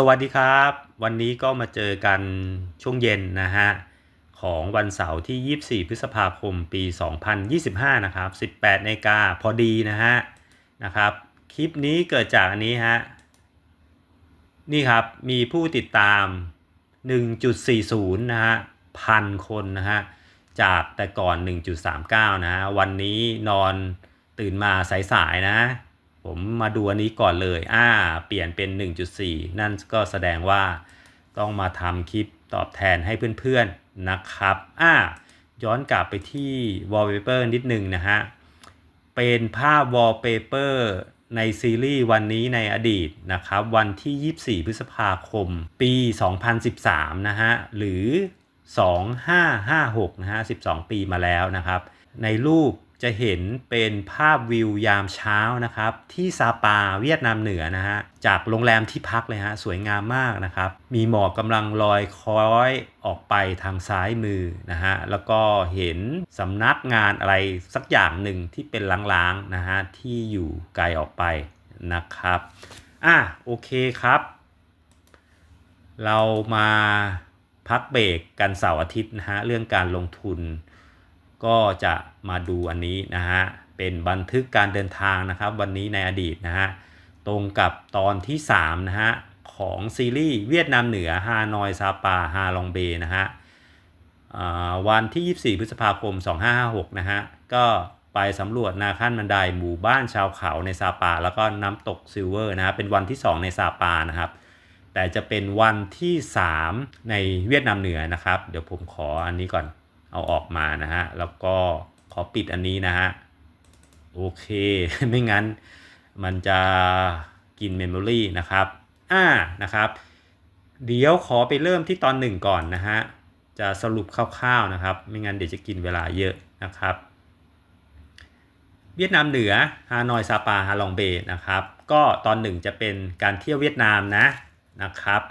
สวัสดีครับ วันนี้ก็มาเจอกันช่วงเย็นนะฮะ ของวันเสาร์ที่ 24 พฤษภาคมปี 2025 นะครับ 18นาฬิกาพอดีนะฮะนะครับ คลิปนี้เกิดจากอันนี้ฮะ นี่ครับมีผู้ติดตาม 1.40 นะฮะพันคนนะฮะ จากแต่ก่อน 1.39 นะฮะ วันนี้นอนตื่นมาสายๆนะ ผมมาดูอันนี้ก่อนเลย อ่า เปลี่ยนเป็น 1.4 นั่นก็แสดงว่าต้องมาทำคลิปตอบแทนให้เพื่อนๆนะครับ อ่า ย้อนกลับไปที่ wallpaper นิดนึงนะฮะ เป็นภาพ wallpaper ในซีรีส์วันนี้ในอดีตนะครับ วันที่ 24 พฤษภาคม ปี 2013 นะฮะ หรือ 2556 นะฮะ 12 ปีมาแล้วนะครับ ในรูป จะเห็นเป็นภาพวิวยามเช้านะครับ ที่ซาปาเวียดนามเหนือนะฮะจากโรงแรมที่พักเลยฮะสวยงามมากนะครับ มีหมอกกำลังลอยคล้อยออกไปทางซ้ายมือนะฮะแล้วก็เห็นสำนักงานอะไรสักอย่างหนึ่งที่เป็นล้างๆนะฮะที่อยู่ไกลออกไปนะครับอะโอเคครับ เรามาพักเบรกกันเสาร์อาทิตย์นะฮะเรื่องการลงทุน ก็จะมาดูอันนี้นะฮะเป็นบันทึกการเดินทางนะครับ วันนี้ในอดีตนะฮะตรงกับตอนที่3นะฮะของซีรีส์เวียดนามเหนือฮานอยซาปาฮาลองเบนะฮะวันที่ 24 พฤษภาคม 2556 นะฮะก็ไปสำรวจนาขั้นบันไดหมู่บ้านชาวเขาในซาปา แล้วก็น้ำตกซิลเวอร์นะฮะเป็นวันที่ 2 ในซาปานะครับ แต่จะเป็นวันที่ 3 ในเวียดนามเหนือนะครับ เดี๋ยวผมขออันนี้ก่อน เอาออกมานะฮะ แล้วก็ขอปิดอันนี้นะฮะ โอเค ไม่งั้นมันจะกินเมมโมรีนะครับ อ่า นะครับ เดี๋ยวขอไปเริ่มที่ตอนหนึ่งก่อนนะฮะ จะสรุปคร่าวๆนะครับ ไม่งั้นเดี๋ยวจะกินเวลาเยอะนะครับ เวียดนามเหนือ ฮานอย ซาปา ฮาลองเบนะครับ ก็ตอนหนึ่งจะเป็นการเที่ยวเวียดนามนะ นะครับ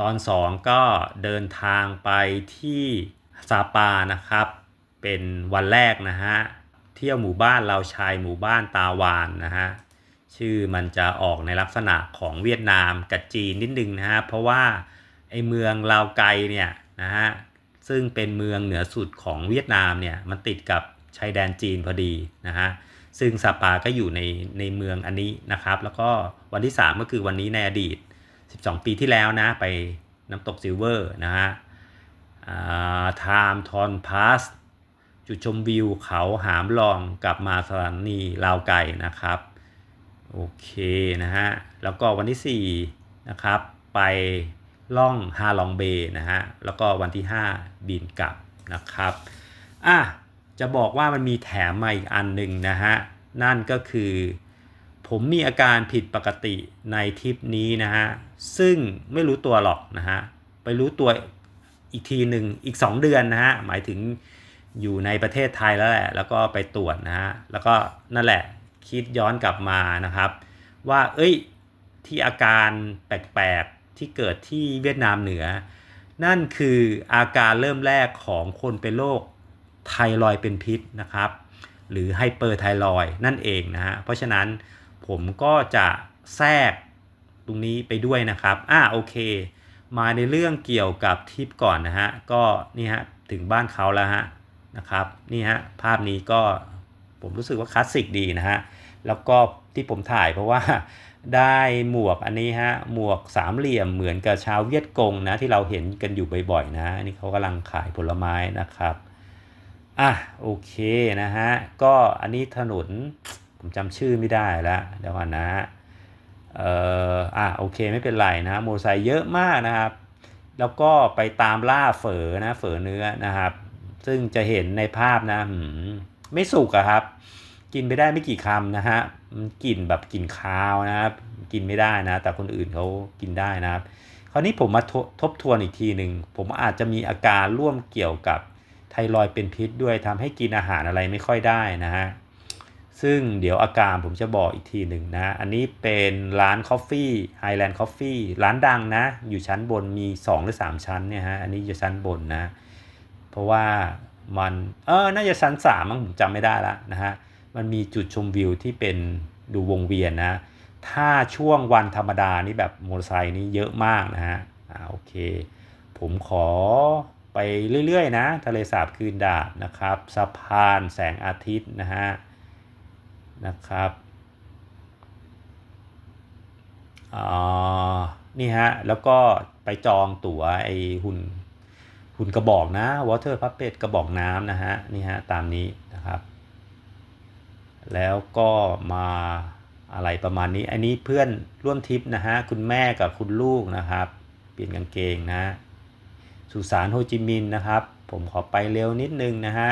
ตอนสองก็เดินทางไปที่ ซาปานะครับ เป็นวันแรกนะฮะเที่ยวหมู่บ้านเราชายหมู่บ้านตาวานนะฮะชื่อมันจะออกในลักษณะของเวียดนามกับจีนนิดนึงนะฮะเพราะว่าไอเมืองลาวไกเนี่ยนะฮะซึ่งเป็นเมืองเหนือสุดของเวียดนามเนี่ยมันติดกับชายแดนจีนพอดีนะฮะซึ่งซาปาก็อยู่ในในเมืองอันนี้นะครับ แล้วก็วันที่ 3 ก็คือวันนี้ในอดีต 12 ปีที่แล้วนะไปน้ำตกซิลเวอร์นะฮะ ไทม์ทอนพาสจุดชมวิวเขาหามลองกลับมาสถานีลาวไก่นะครับโอเคนะฮะแล้วก็วันที่4นะครับไปล่องฮาลองเบนะฮะแล้วก็วันที่ 5 บินกลับนะครับอะจะบอกว่ามันมีแถมมาอีกอันหนึ่งนะฮะนั่นก็คือผมมีอาการผิดปกติในทริปนี้นะฮะซึ่งไม่รู้ตัวหรอกนะฮะไปรู้ตัว อีกทีหนึ่งอีก 2 เดือนนะฮะหมายถึงอยู่ในประเทศไทยแล้วแหละ แล้วก็ไปตรวจนะฮะแล้วก็นั่นแหละคิดย้อนกลับมานะครับ ว่าเอ้ยที่อาการแปลกๆที่เกิดที่เวียดนามเหนือ นั่นคืออาการเริ่มแรกของคนเป็นโรคไทรอยเป็นพิษนะครับ หรือไฮเปอร์ไทรอยนั่นเองนะฮะเพราะฉะนั้นผมก็จะแทรกตรงนี้ไปด้วยนะครับ อ่าโอเค มาในเรื่องเกี่ยวกับทริปก่อนนะฮะ ก็นี่ฮะถึงบ้านเขาแล้วฮะนะครับ นี่ฮะภาพนี้ก็ผมรู้สึกว่าคลาสสิกดีนะฮะ แล้วก็ที่ผมถ่ายเพราะว่าได้หมวกอันนี้ฮะ หมวกสามเหลี่ยมเหมือนกับชาวเวียดกงนะที่เราเห็นกันอยู่บ่อยๆนะอันี่เขากำลังขายผลไม้นะครับ อะโอเคนะฮะ ก็อันนี้ถนนผมจำชื่อไม่ได้แล้วเดี๋ยวก่อนนะฮะ เอ่ออะโอเคไม่เป็นไรนะโมไซเยอะมากนะครับ แล้วก็ไปตามล่าเฝอนะเฝอเนื้อนะครับ ซึ่งจะเห็นในภาพนะหืไม่สุกอะครับ กินไปได้ไม่กี่คำนะฮะกลิ่นแบบกลิ่นคาวนะครับ กินไม่ได้นะ แต่คนอื่นเขากินได้นะครับ คราวนี้ผมมาททบทวนอีกทีหนึ่งผมอาจจะมีอาการร่วมเกี่ยวกับไทรอยเป็นพิษด้วยทำให้กินอาหารอะไรไม่ค่อยได้นะฮะ ซึ่งเดี๋ยวอาการผมจะบอกอีกทีหนึ่งนะ อันนี้เป็นร้านคอฟฟี่ไฮแลนด์คอฟฟี่ร้านดังนะ อยู่ชั้นบนมี 2 หรือ 3 ชั้นเนี่ยฮะ อันนี้อยู่ชั้นบนนะ เพราะว่ามันเออน่าจะชั้น3มั้งผมจำไม่ได้ละนะฮะ มันมีจุดชมวิวที่เป็นดูวงเวียนนะ ถ้าช่วงวันธรรมดานี่แบบมอเตอร์ไซค์นี่เยอะมากนะฮะ อ่าโอเค ผมขอไปเรื่อยๆนะ ทะเลสาบคืนดาบนะครับ สะพานแสงอาทิตย์นะฮะ นะครับอ่านี่ฮะ แล้วก็ไปจองตั๋วไอหุ่นหุ่นกระบอกนะ Water Puppet กระบอกน้ำนะฮะ นี่ฮะ ตามนี้นะครับ แล้วก็มาอะไรประมาณนี้ อันนี้เพื่อนร่วมทริปนะฮะ คุณแม่กับคุณลูกนะครับ เปลี่ยนกางเกงนะฮะสุสานโฮจิมินห์นะครับ ผมขอไปเร็วนิดนึงนะฮะ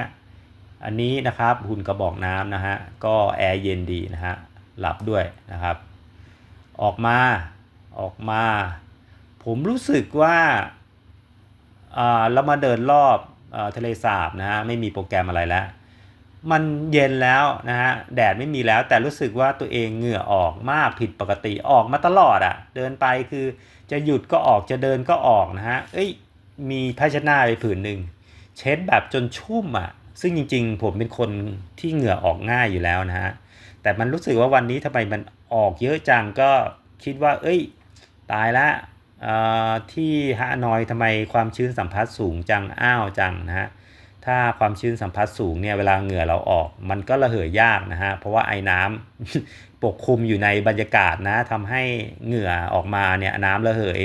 อันนี้นะครับหุ่นกระบอกน้ำนะฮะก็แอร์เย็นดีนะฮะหลับด้วยนะครับ ออกมาออกมา ผมรู้สึกว่าอ่าเรามาเดินรอบอทะเลสาบนะฮะไม่มีโปรแกรมอะไรแล้ว มันเย็นแล้วนะฮะแดดไม่มีแล้วแต่รู้สึกว่าตัวเองเหงื่อออกมากผิดปกติออกมาตลอดอะ่ะ เดินไปคือจะหยุดก็ออกจะเดินก็ออกนะฮะเอ้ยมีผ้าเช็ดหน้าไปผืนหนึ่งเช็ดแบบจนชุ่มอะ่ะ ซึ่งจริงๆ ผมเป็นคนที่เหงื่อออกง่ายอยู่แล้วนะฮะ แต่มันรู้สึกว่าวันนี้ทำไมมันออกเยอะจังก็คิดว่า เอ้ย ตายละเอ่อที่ฮานอยทำไมความชื้นสัมผัสสูงจัง อ้าวจังนะฮะ ถ้าความชื้นสัมผัสสูงเนี่ยเวลาเหงื่อเราออก มันก็ระเหยยากนะฮะ เพราะว่าไอ้น้ำปกคลุมอยู่ในบรรยากาศนะทำให้เหงื่อออกมาเนี่ยน้ำระเหย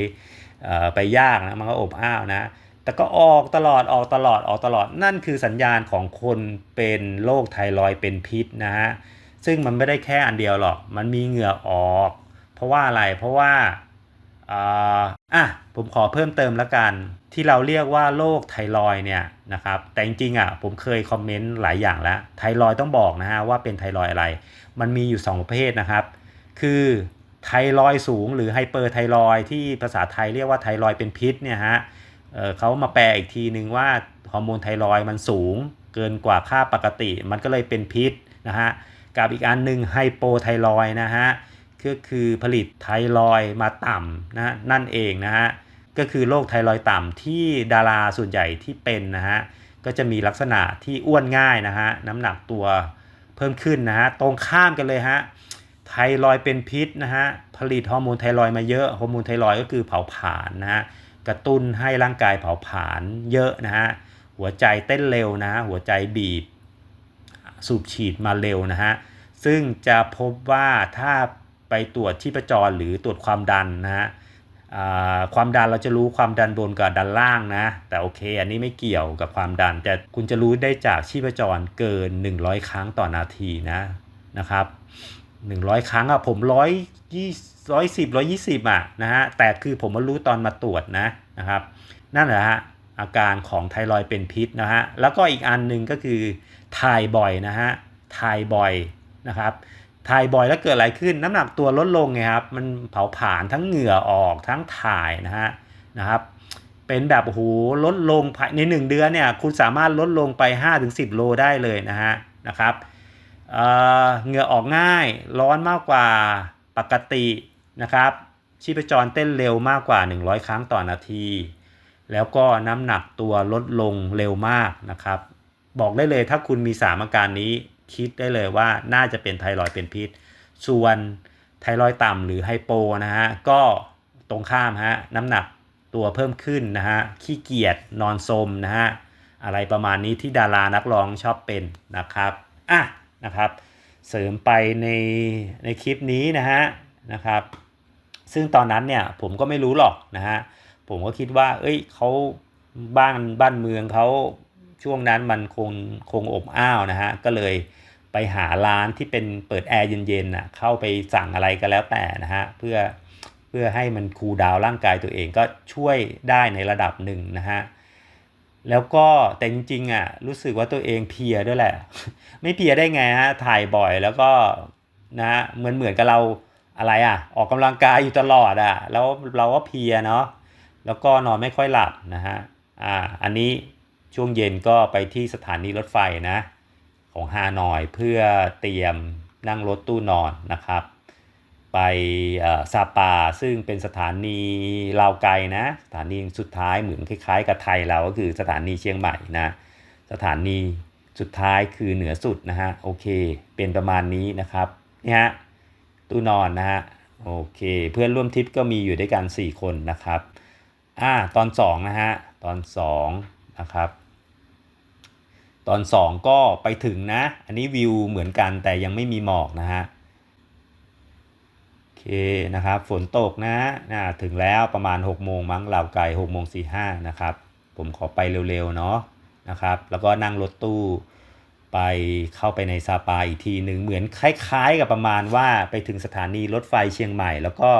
ไปยากนะ มันก็อบอ้าวนะ แต่ก็ออกตลอดออกตลอดออกตลอดนั่นคือสัญญาณของคนเป็นโรคไทรอยเป็นพิษนะฮะซึ่งมันไม่ได้แค่อันเดียวหรอก มันมีเหงื่อออก เพราะว่าอะไรเพราะว่าอ่าอะผมขอเพิ่มเติมแล้วกัน ที่เราเรียกว่าโรคไทรอยเนี่ยนะครับแต่จริงๆอะผมเคยคอมเมนต์หลายอย่างแล้วไทรอยต้องบอกนะฮะว่าเป็นไทรอยอะไร มันมีอยู่ 2 ประเภทนะครับ คือไทรอยสูงหรือไฮเปอร์ไทรอยที่ภาษาไทยเรียกว่าไทรอยเป็นพิษเนี่ยฮะ เเขามาแปลอีกทีนึงว่าฮอร์โมนไทรอยมันสูงเกินกว่าค่าปกติ มันก็เลยเป็นพิษนะฮะกับอีกอันหนึ่งไฮโปไทรอยนะฮะก็คือผลิตไทรอยมาต่ำนะนั่นเองนะฮะก็คือโรคไทรอยต่ำที่ดาราส่วนใหญ่ที่เป็นนะฮะก็จะมีลักษณะที่อ้วนง่ายนะฮะน้ำหนักตัวเพิ่มขึ้นนะฮะตรงข้ามกันเลยฮะไทรอยเป็นพิษนะฮะผลิตฮอร์โมนไทรอยมาเยอะฮอร์โมนไทรอยก็คือเผาผลาญนะฮะ กระตุ้นให้ร่างกายเผาผลาญเยอะนะฮะ หัวใจเต้นเร็วนะ หัวใจบีบ สูบฉีดมาเร็วนะฮะ ซึ่งจะพบว่าถ้าไปตรวจชีพจรหรือตรวจความดันนะฮะความดันเราจะรู้ความดันบนกับดันล่างนะ แต่โอเค อันนี้ไม่เกี่ยวกับความดัน แต่คุณจะรู้ได้จากชีพจรเกิน 100 ครั้งต่อนาทีนะนะครับ 100 ครั้งอะผมร้อยยี่ ร้อยสิบร้อยยี่สิบอะนะฮะแต่คือผมมารู้ตอนมาตรวจนะนะครับ นั่นแหละฮะอาการของไทรอยเป็นพิษนะฮะแล้วก็อีกอันหนึ่งก็คือถ่ายบ่อยนะฮะถ่ายบ่อยนะครับถ่ายบ่อยแล้วเกิดอะไรขึ้นน้ำหนักตัวลดลงไงครับมันเผาผลาญทั้งเหงื่อออกทั้งถ่ายนะฮะนะครับเป็นแบบโอ้โหลดลงภายใน 1 เดือนเนี่ยคุณสามารถลดลงไป 5-10 โลได้เลยนะฮะนะครับเเหงื่อออกง่ายร้อนมากกว่าปกติ นะครับ ชีพจรเต้นเร็วมากกว่า 100 ครั้งต่อนาที แล้วก็น้ำหนักตัวลดลงเร็วมากนะครับ บอกได้เลยถ้าคุณมี 3 อาการนี้คิดได้เลยว่าน่าจะเป็นไทรอยด์เป็นพิษ ส่วนไทรอยด์ต่ำหรือไฮโปนะฮะก็ตรงข้ามฮะน้ำหนักตัวเพิ่มขึ้นนะฮะขี้เกียจนอนสมนะฮะอะไรประมาณนี้ที่ดารานักร้องชอบเป็นนะครับอะนะครับ เสริมไปในในคลิปนี้นะฮะนะครับ ซึ่งตอนนั้นเนี่ยผมก็ไม่รู้หรอกนะฮะผมก็คิดว่า เอ้ยเขาบ้านบ้านเมืองเขาช่วงนั้นมันคงคงอบอ้าวนะฮะก็เลยไปหาร้านที่เป็นเปิดแอร์เย็นๆน่ะเข้าไปสั่งอะไรก็แล้วแต่นะฮะเพื่อเพื่อให้มันคูลดาวน์ร่างกายตัวเองก็ช่วยได้ในระดับหนึ่งนะฮะแล้วก็แต่จริงๆอะรู้สึกว่าตัวเองเพียด้วยแหละ ไม่เพียได้ไงฮะถ่ายบ่อยแล้วก็นะฮะเหมือนเหมือนกับเรา อะไรอะ ออกกำลังกายอยู่ตลอดอะ แล้วเราก็เพียเนาะ แล้วก็นอนไม่ค่อยหลับนะฮะ อ่า อันนี้ช่วงเย็นก็ไปที่สถานีรถไฟนะ ของฮานอยเพื่อเตรียมนั่งรถตู้นอนนะครับ ไปซาปาซึ่งเป็นสถานีลาวไกลนะ สถานีสุดท้ายเหมือนคล้ายๆ กับไทยเราก็คือสถานีเชียงใหม่นะ สถานีสุดท้ายคือเหนือสุดนะฮะ โอเค เป็นประมาณนี้นะครับ นี่ฮะ ตู้นอนนะฮะโอเค เพื่อนร่วมทริปก็มีอยู่ด้วยกัน 4 คนนะครับอ่าตอน 2 นะฮะ ตอน2นะครับ ตอน 2 ก็ไปถึงนะ อันนี้วิวเหมือนกันแต่ยังไม่มีหมอกนะฮะโอเคนะครับ ฝนตกนะนะถึงแล้วประมาณ 6 โมงมั้งเหล่าไก่6โมง45นะครับ ผมขอไปเร็วๆเนาะนะครับ แล้วก็นั่งรถตู้ ไปเข้าไปในซาปาอีกทีหนึ่งเหมือนคล้ายๆ กับประมาณว่าไปถึงสถานีรถไฟเชียงใหม่ แล้วก็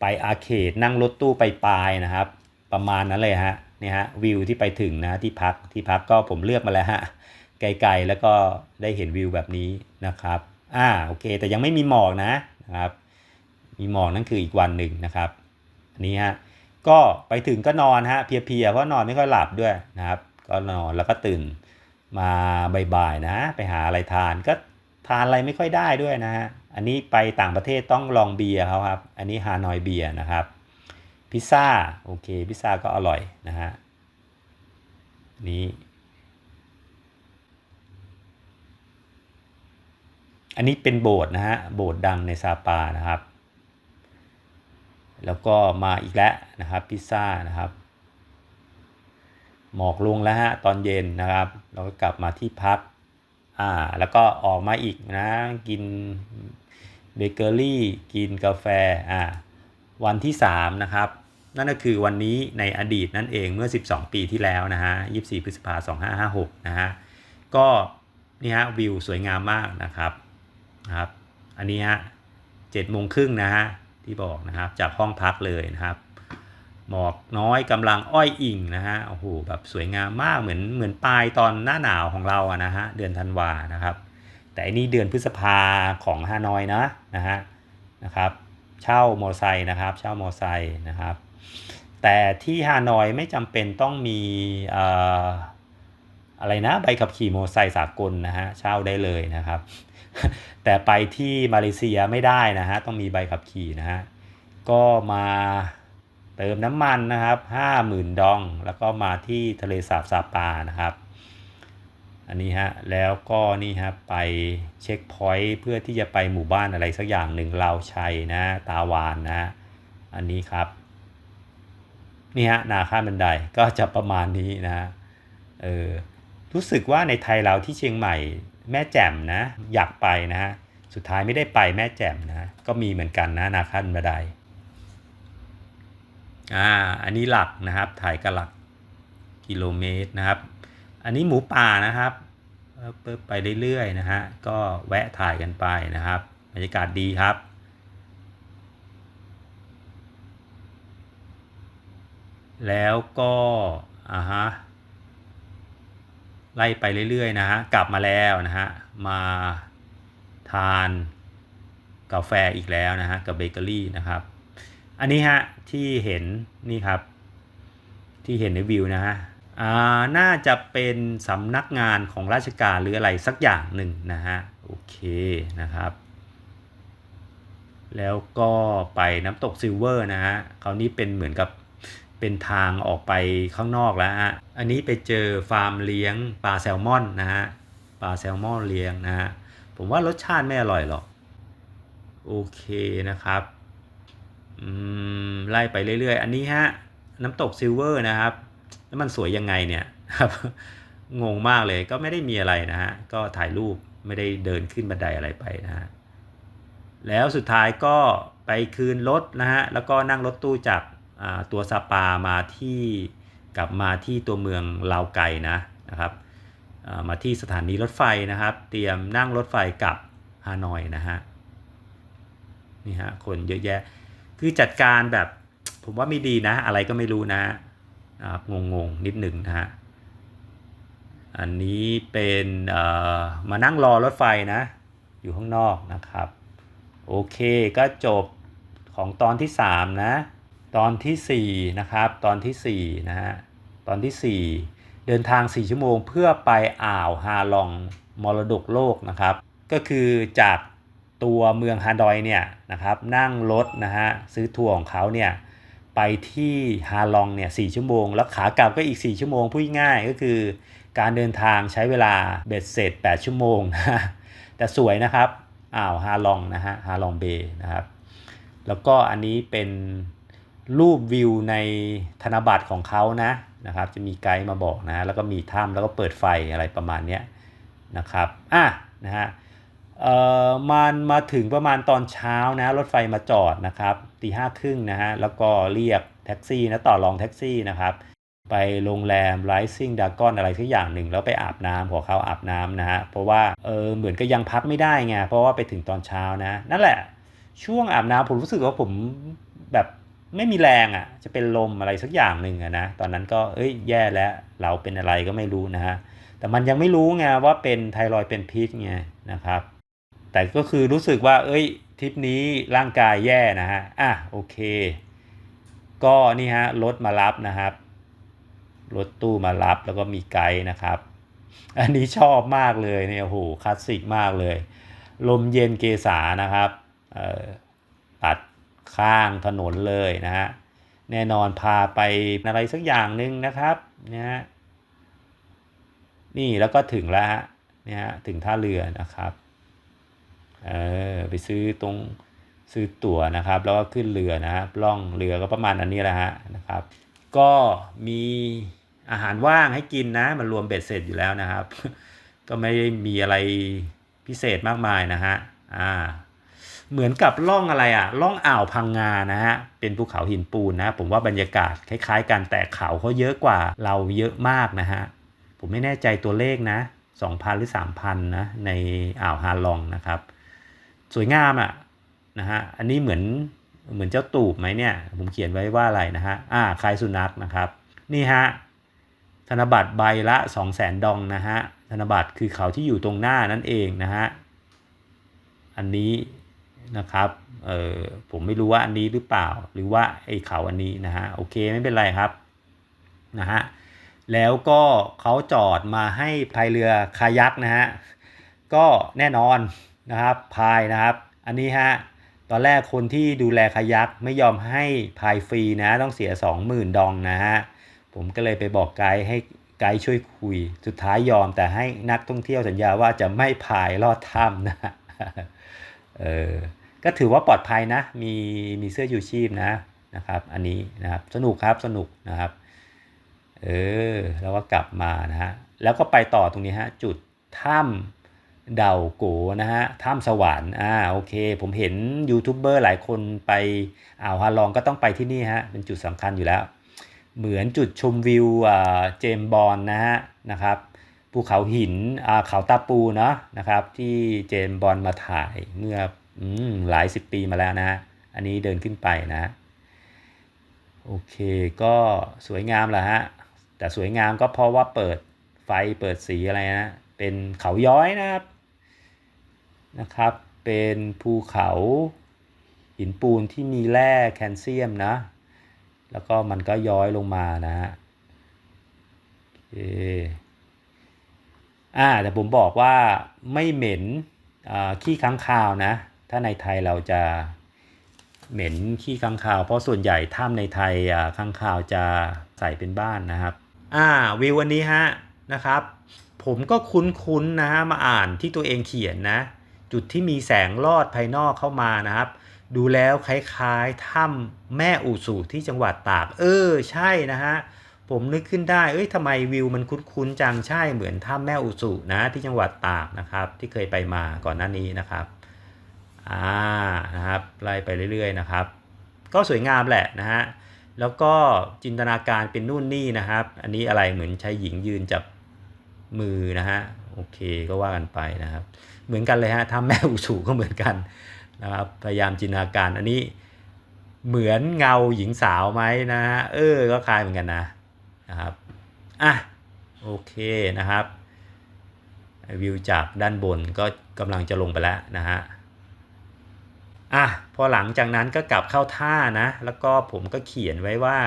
ไปอาเคดนั่งรถตู้ไปปลายนะครับ ประมาณนั้นเลยฮะนี่ฮะวิวที่ไปถึงนะที่พักที่พักก็ผมเลือกมาแล้วฮะไกลๆแล้วก็ได้เห็นวิวแบบนี้นะครับอ่าโอเค แต่ยังไม่มีหมอกนะนะครับ มีหมอกนั่นคืออีกวันหนึ่งนะครับอันนี้ฮะก็ไปถึงก็นอนฮะเพียๆเพราะนอนไม่ค่อยหลับด้วยนะครับ ก็นอนแล้วก็ตื่น มาบ่ายๆนะ ไปหาอะไรทานก็ทานอะไรไม่ค่อยได้ด้วยนะฮะ อันนี้ไปต่างประเทศต้องลองเบียร์เขาครับ อันนี้ฮานอยเบียร์นะครับ พิซซ่าโอเคพิซซ่าก็อร่อยนะฮะนี้อันนี้เป็นโบสถ์นะฮะ โบสถ์ดังในซาปานะครับ แล้วก็มาอีกแล้วนะครับ พิซซ่านะครับ หมอกลงแล้วฮะตอนเย็นนะครับ เราก็กลับมาที่พักอ่าแล้วก็ออกมาอีกนะกินเบเกอรี่กินกาแฟอ่าวันที่ 3 นะครับ นั่นก็คือวันนี้ในอดีตนั่นเองเมื่อ 12 ปีที่แล้วนะฮะ 24 พฤษภาคม 2556 นะฮะ ก็นี่ฮะวิวสวยงามมากนะครับนะครับ อันนี้ฮะ7โมงครึ่งนะฮะที่บอกนะครับจากห้องพักเลยนะครับ หมอกน้อยกำลังอ้อยอิงนะฮะโอ้โหแบบสวยงามมากเหมือนเหมือนปลายตอนหน้าหนาวของเราอะนะฮะเดือนธันวานะครับ แต่อันนี้เดือนพฤษภาของฮานอยนะนะฮะนะครับ เช่ามอเตอร์ไซค์นะครับ เช่ามอเตอร์ไซค์นะครับ แต่ที่ฮานอยไม่จำเป็นต้องมีอะไรนะใบขับขี่มอเตอร์ไซค์สากลนะฮะเช่าได้เลยนะครับ แต่ไปที่มาเลเซียไม่ได้นะฮะต้องมีใบขับขี่นะฮะก็มา เติมน้ำมันนะครับ 50,000 ดอง แล้วก็มาที่ทะเลสาบซาปานะครับ อันนี้ฮะ แล้วก็นี่ฮะ ไปเช็คพอยต์เพื่อที่จะไปหมู่บ้านอะไรสักอย่างหนึ่งลาวชัยนะ ตาวานนะ อันนี้ครับ นี่ฮะ นาข้าบันไดก็จะประมาณนี้นะเออ รู้สึกว่าในไทยเราที่เชียงใหม่แม่แจ่มนะ อยากไปนะฮะ สุดท้ายไม่ได้ไปแม่แจ่มนะ ก็มีเหมือนกันนะ นาข้าบันได อ่าอันนี้หลักนะครับถ่ายกระหลักกิโลเมตรนะครับ อันนี้หมูป่านะครับเปิดไปเรื่อยๆนะฮะก็แวะถ่ายกันไปนะครับบรรยากาศดีครับแล้วก็อ่าฮะไล่ไปเรื่อยๆนะฮะกลับมาแล้วนะฮะมาทานกาแฟอีกแล้วนะฮะกับเบเกอรี่นะครับ อันนี้ฮะที่เห็นนี่ครับ ที่เห็นในวิวนะฮะอ่าน่าจะเป็นสำนักงานของราชการหรืออะไรสักอย่างหนึ่งนะฮะโอเคนะครับ แล้วก็ไปน้ำตกซิลเวอร์นะฮะคราวนี้เป็นเหมือนกับเป็นทางออกไปข้างนอกแล้วฮะ อันนี้ไปเจอฟาร์มเลี้ยงปลาแซลมอนนะฮะ ปลาแซลมอนเลี้ยงนะฮะ ผมว่ารสชาติไม่อร่อยหรอก โอเคนะครับ ไล่ไปเรื่อยๆ อันนี้ฮะ น้ำตกซิลเวอร์นะครับ แล้วมันสวยยังไงเนี่ยครับ งงมากเลยก็ไม่ได้มีอะไรนะฮะ ก็ถ่ายรูปไม่ได้เดินขึ้นบันไดอะไรไปนะฮะ แล้วสุดท้ายก็ไปคืนรถนะฮะ แล้วก็นั่งรถตู้จากตัวซาปามาที่กลับมาที่ตัวเมืองลาวไกนะนะครับ มาที่สถานีรถไฟนะครับ เตรียมนั่งรถไฟกลับฮานอยนะฮะ นี่ฮะคนเยอะแยะ คือจัดการแบบ ผมว่าไม่ดีนะ อะไรก็ไม่รู้นะครับงงนิดหนึ่งนะฮะอันนี้เป็นมานั่งรอรถไฟนะ อยู่ข้างนอกนะครับ โอเคก็จบของตอนที่ 3 นะ ตอนที่ 4 นะครับ ตอนที่ 4 นะฮะ ตอนที่ 4 เดินทาง 4 ชั่วโมงเพื่อไปอ่าวฮาลองมรดกโลกนะครับ ก็คือจาก ตัวเมืองฮานอยเนี่ยนะครับนั่งรถนะฮะซื้อทัวร์ของเขาเนี่ยไปที่ฮาลองเนี่ยสชั่วโมง แล้วขากลับก็อีก 4 ชั่วโมงพูดง่ายก็คือการเดินทางใช้เวลาเบ็ดเสร็จ 8 ชั่วโมงนะแต่สวยนะครับอ่าวฮาลองนะฮะฮาลองเบย์นะครับแล้วก็อันนี้เป็นรูปวิวในธนบัตรของเขานะนะครับจะมีไกด์มาบอกนะแล้วก็มีถ้ำแล้วก็เปิดไฟอะไรประมาณนี้นะครับอะนะฮะ เอ่อมันมาถึงประมาณตอนเช้านะรถไฟมาจอดนะครับตีห้าครึ่งนะฮะแล้วก็เรียกแท็กซี่นะต่อรองแท็กซี่นะครับไปโรงแรม Rising Dragon อะไรสักอย่างหนึ่ง แล้วไปอาบน้ำขอเขาอาบน้ำนะฮะเพราะว่าเออเหมือนก็ยังพักไม่ได้ไงเพราะว่าไปถึงตอนเช้านะ นั่นแหละ ช่วงอาบน้ำผมรู้สึกว่าผมแบบไม่มีแรงอะ่ะจะเป็นลมอะไรสักอย่างหนึ่งอะนะตอนนั้นก็เอ้ยแย่แล้วเราเป็นอะไรก็ไม่รู้นะฮะแต่มันยังไม่รู้ไงว่าเป็นไทรอยด์เป็นพิษไงนะครับ แต่ก็คือรู้สึกว่า เอ้ยทริปนี้ร่างกายแย่นะฮะ อะโอเค ก็นี่ฮะรถมารับนะครับ รถตู้มารับแล้วก็มีไกด์นะครับ อันนี้ชอบมากเลยเนี่ยโหคลาสสิกมากเลย ลมเย็นเกษานะครับตัดข้างถนนเลยนะฮะ แน่นอนพาไปอะไรสักอย่างหนึ่งนะครับนะฮะนี่แล้วก็ถึงแล้วฮะ เนี่ยฮะถึงท่าเรือนะครับ เออไปซื้อตรงซื้อตั๋วนะครับ แล้วก็ขึ้นเรือนะฮะล่องเรือก็ประมาณอันนี้แหละฮะนะครับ ก็มีอาหารว่างให้กินนะ มันรวมเบ็ดเสร็จอยู่แล้วนะครับ ก็ไม่ได้มีอะไรพิเศษมากมายนะฮะอ่าเหมือนกับล่องอะไรอะล่องอ่าวพังงานะฮะเป็นภูเขาหินปูนนะผมว่าบรรยากาศคล้ายๆกันแต่เขาเขาเยอะกว่าเราเยอะมากนะฮะผมไม่แน่ใจตัวเลขนะ2,000หรือ3,000นะในอ่าวฮาลองนะครับ สวยงามอะนะฮะอันนี้เหมือนเหมือนเจ้าตูบไหมเนี่ย ผมเขียนไว้ว่าอะไรนะฮะอ่าคล้ายสุนัขนะครับ นี่ฮะธนบัตรใบละ2 0 0แสนดองนะฮะธนบัตรคือเขาที่อยู่ตรงหน้านั่นเองนะฮะอันนี้นะครับเออผมไม่รู้ว่าอันนี้หรือเปล่า หรือว่าไอ้เขาอันนี้นะฮะโอเคไม่เป็นไรครับนะฮะแล้วก็เขาจอดมาให้พายเรือคายักนะฮะก็แน่นอน นะครับพายนะครับ อันนี้ฮะตอนแรกคนที่ดูแลคายักไม่ยอมให้พายฟรีนะต้องเสีย 20,000 ดองนะฮะผมก็เลยไปบอกไกด์ให้ไกด์ช่วยคุย สุดท้ายยอมแต่ให้นักท่องเที่ยวสัญญาว่าจะไม่พายลอดถ้ำนะเออก็ถือว่าปลอดภัยนะ มีมีเสื้อยูชีพนะนะครับ อันนี้นะครับสนุกครับสนุกนะครับเออแล้วก็กลับมานะฮะแล้วก็ไปต่อตรงนี้ฮะจุดถ้ำ เดาโกนะฮะถ้ำสวรรค์อ่าโอเค ผมเห็นยูทูบเบอร์หลายคนไปอ่าวฮาลองก็ต้องไปที่นี่ฮะเป็นจุดสำคัญอยู่แล้ว เหมือนจุดชมวิวเจมบอลนะฮะนะครับภูเขาหินอาเขาตาปูเนาะนะครับ ที่เจมบอลมาถ่ายเมื่ออหลายสิบปีมาแล้วนะฮะอันนี้เดินขึ้นไปนะ โอเคก็สวยงามแหละฮะแต่สวยงามก็เพราะว่าเปิดไฟเปิดสีอะไรนะเป็นเขาย้อยนะครับ นะครับ เป็นภูเขาหินปูนที่มีแร่แคลเซียมนะ แล้วก็มันก็ย้อยลงมานะฮะโอเคอ่าแต่ผมบอกว่าไม่เหม็นขี้ค้างคาวนะ ถ้าในไทยเราจะเหม็นขี้ค้างคาว เพราะส่วนใหญ่ถ้ำในไทยค้างคาวจะใส่เป็นบ้านนะครับ อ่าวิววันนี้ฮะนะครับ ผมก็คุ้นๆนะฮะมาอ่านที่ตัวเองเขียนนะ จุดที่มีแสงลอดภายนอกเข้ามานะครับ ดูแล้วคล้ายๆถ้ำแม่อู่สูที่จังหวัดตาก เออ ใช่นะฮะผมนึกขึ้นได้ เอ้ยทำไมวิวมันคุ้นๆจัง ใช่ เหมือนถ้ำแม่อู่สูนะที่จังหวัดตากนะครับ ที่เคยไปมาก่อนหน้านี้นะครับ อ่า นะครับ ไล่ไปเรื่อยๆนะครับ ก็สวยงามแหละนะฮะ แล้วก็จินตนาการเป็นนู่นนี่นะครับ อันนี้อะไรเหมือนชายหญิงยืนจับมือนะฮะ โอเคก็ว่ากันไปนะครับ เหมือนกันเลยฮะถ้ำแม่อู่สูก็เหมือนกันนะครับพยายามจินตนาการอันนี้เหมือนเงาหญิงสาวไหมนะฮะเออก็คล้ายเหมือนกันนะนะครับอะโอเคนะครับวิวจากด้านบนก็กำลังจะลงไปแล้วนะฮะอะพอหลังจากนั้นก็กลับเข้าท่านะ แล้วก็ผมก็เขียนไว้ว่า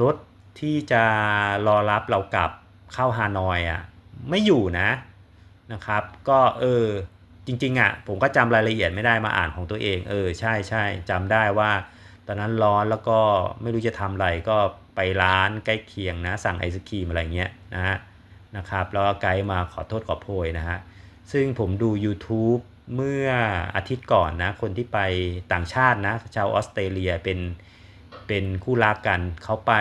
รถที่จะรอรับเรากลับเข้าฮานอยอะไม่อยู่นะ นะครับ ก็เออจริงๆอะผมก็จำรายละเอียดไม่ได้มาอ่านของตัวเอง เออใช่ใช่จำได้ว่า ตอนนั้นร้อนแล้วก็ไม่รู้จะทำอะไรก็ไปร้านใกล้เคียงนะ สั่งไอศครีมอะไรเงี้ยนะฮะนะครับแล้วไกด์มาขอโทษขอโพยนะฮะซึ่งผมดู YouTube เมื่ออาทิตย์ก่อนนะ คนที่ไปต่างชาตินะ ชาวออสเตรเลียเป็นเป็นคู่รักกัน เขาไป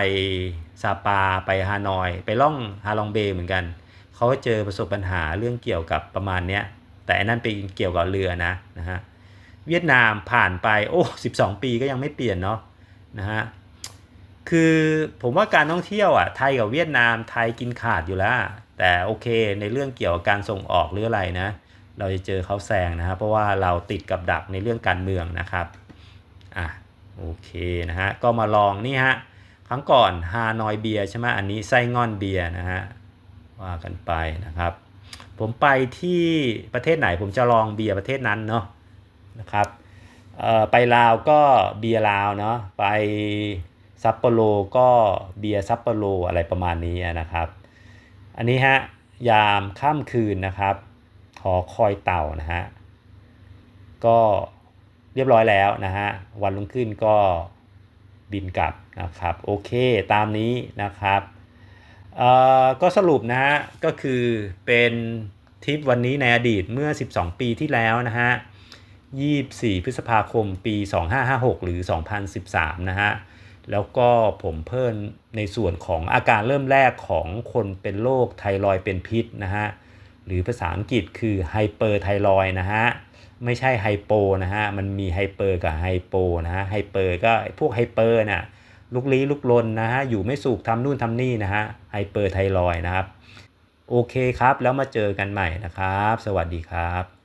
ซาปาไปฮานอย ไปล่องฮาลองเบย์เหมือนกัน เขาเจอประสบปัญหาเรื่องเกี่ยวกับประมาณเนี้ยแต่อันนั้นเป็นเกี่ยวกับเรือนะนะฮะเวียดนามผ่านไปโอ้12 ปีก็ยังไม่เปลี่ยนเนาะนะฮะคือผมว่าการท่องเที่ยวอะไทยกับเวียดนามไทยกินขาดอยู่แล้ว แต่โอเคในเรื่องเกี่ยวกับการส่งออกหรืออะไรนะเราจะเจอเขาแซงนะครับ เพราะว่าเราติดกับดักในเรื่องการเมืองนะครับอะโอเคนะฮะก็มาลองนี่ฮะครั้งก่อนฮานอยเบียใช่ไหมอันนี้ไส้งอนเบียนะฮะ ว่ากันไปนะครับ ผมไปที่ประเทศไหนผมจะลองเบียร์ประเทศนั้นเนาะนะครับไปลาวก็เบียร์ลาวเนาะไปซัปโปโรก็เบียร์ซัปโปโรอะไรประมาณนี้นะครับ อันนี้ฮะยามค่ำคืนนะครับหอคอยเต่านะฮะก็เรียบร้อยแล้วนะฮะวันรุ่งขึ้นก็บินกลับนะครับ โอเคตามนี้นะครับ ก็สรุปนะฮะ ก็คือเป็นทิปวันนี้ในอดีตเมื่อ 12 ปีที่แล้วนะฮะ 24 พฤษภาคมปี 2556 หรือ 2013 นะฮะ แล้วก็ผมเพิ่มในส่วนของอาการเริ่มแรกของคนเป็นโรคไทรอยเป็นพิษนะฮะ หรือภาษาอังกฤษคือไฮเปอร์ไทรอยนะฮะ ไม่ใช่ไฮโปนะฮะ มันมีไฮเปอร์กับไฮโปนะฮะ ไฮเปอร์ก็พวกไฮเปอร์น่ะลุกลี้ลุกลนนะฮะ อยู่ไม่สุขทำนู่นทำนี่นะฮะ เปอร์ไทรอยนะครับ โอเคครับ แล้วมาเจอกันใหม่นะครับ สวัสดีครับ